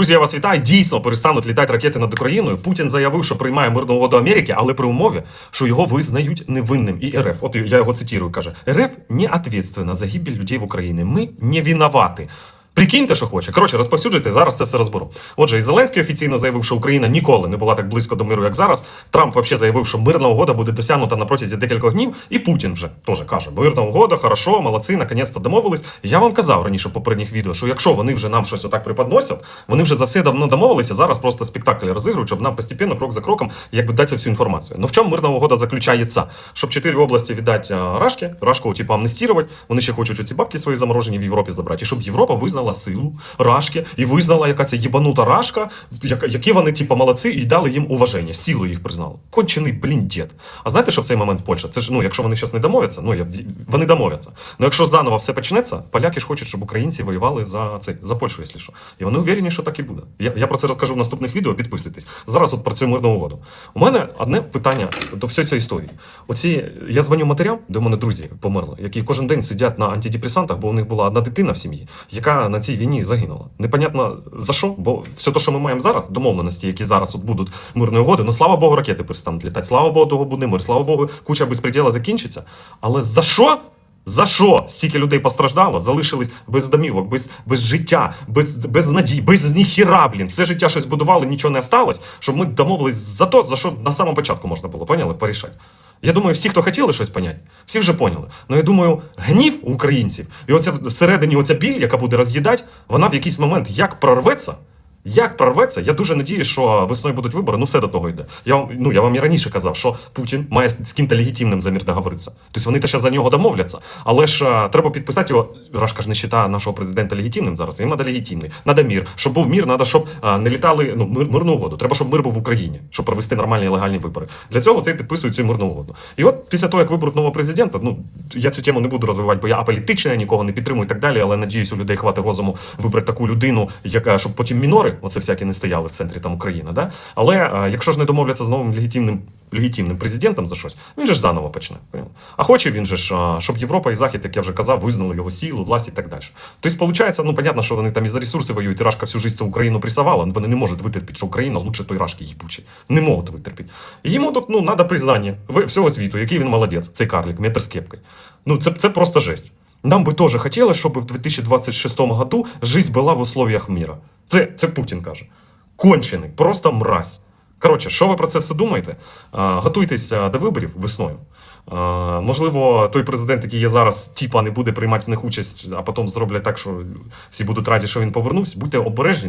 Друзі, я вас вітаю. Дійсно перестануть літати ракети над Україною. Путін заявив, що приймає мирну угоду Америки, але при умові, що його визнають невинним. І РФ, от я його цитірую, каже: РФ не ответственна за гибель людей в Україні. Ми не винуваті. Прикиньте, що хоче. Коротше, розповсюджуйте, зараз це все розберу. Отже, і Зеленський офіційно заявив, що Україна ніколи не була так близько до миру, як зараз. Трамп взагалі заявив, що мирна угода буде досягнута на протязі декількох днів. І Путін вже теж каже: мирна угода, хорошо, молодці, наконець-то домовились. Я вам казав раніше в попередніх відео, що якщо вони вже нам щось отак преподносять, вони вже за все давно домовилися. Зараз просто спектакль розігрують, щоб нам постепенно, крок за кроком, якби дати всю інформацію. Ну в чому мирна угода заключається? Щоб чотири області віддати Рашки, Рашку, типу, амнестувати. Вони ще хочуть ці бабки свої заморожені в Європі забрати. І щоб Європа визнала силу Рашки і визнала, яка це єбанута Рашка, які вони, типу, молодці, і дали їм уваження, силу їх признали. Кончений, блін, дід. А знаєте, що в цей момент Польща? Це ж ну, якщо вони зараз не домовляться, ну я вони домовляться. Ну якщо заново все почнеться, поляки ж хочуть, щоб українці воювали за цей за Польщу, якщо що. І вони уверені, що так і буде. Я, я про це розкажу в наступних відео. Підписуйтесь. Зараз от про цю мирну угоду. У мене одне питання до всієї цієї історії. Оці я дзвоню матерям, де в мене друзі померли, які кожен день сидять на антидепресантах, бо у них була одна дитина в сім'ї, яка на цій війні загинула. Непонятно за що, бо все те, що ми маємо зараз, домовленості, які зараз от будуть мирної угоди, ну слава Богу, ракети перестануть літати. Слава Богу, того буде мир. Слава Богу, куча безпреділа закінчиться. Але за що? За що стільки людей постраждало, залишились без домівок, без, без життя, без, без надій, без ніхіра, блін. Все життя щось будували, нічого не осталось, щоб ми домовились за то, за що на самому початку можна було, поняли, порішати. Я думаю, всі, хто хотіли щось поняти, всі вже поняли. Ну я думаю, гнів українців, і оця всередині оця біль, яка буде роз'їдати, вона в якийсь момент як прорветься. Як прорветься, я дуже надію, що весною будуть вибори. Ну все до того йде. Я вам ну я вам і раніше казав, що Путін має з ким-то легітимним замір договоритися. Тобто вони ще за нього домовляться. Але ж а, треба підписати його. Рашка ж не вважає нашого президента легітимним зараз. Їм треба легітимний. Надо мір. Щоб був мір, треба, щоб а, не літали ну мир, мирну угоду. Треба, щоб мир був в Україні, щоб провести нормальні легальні вибори. Для цього це підписують цю мирну угоду. І от після того, як виберуть нового президента, ну я цю тему не буду розвивати, бо я аполітичний, я нікого не підтримую і так далі. Але надіюсь, у людей хватить розуму вибрати таку людину, яка щоб потім мінори, оце всякі не стояли в центрі там України. Да? Але а, якщо ж не домовляться з новим легітимним легітимним президентом за щось, він же ж заново почне. А хоче він же ж, а, щоб Європа і Захід, як я вже казав, визнали його силу, власть і так далі. Тобто, виходить, ну понятно, що вони там і за ресурси воюють, і Рашка всю життя Україну присавала, вони не можуть витерпіти, що Україна лучше той Рашки їбучий. Не можуть витерпіти. Йому тут ну треба признання всього світу, який він молодець, цей карлик, метр з кепкою. Ну це, це просто жесть. Нам би теж хотілося, щоб в 2026 году життя була в условиях міра. Це, це Путін каже. Кончений, просто мразь. Коротше, що ви про це все думаєте? А, готуйтеся до виборів весною. Можливо, той президент, який є зараз, тіпа не буде приймати в них участь, а потім зроблять так, що всі будуть раді, що він повернувся. Будьте обережні.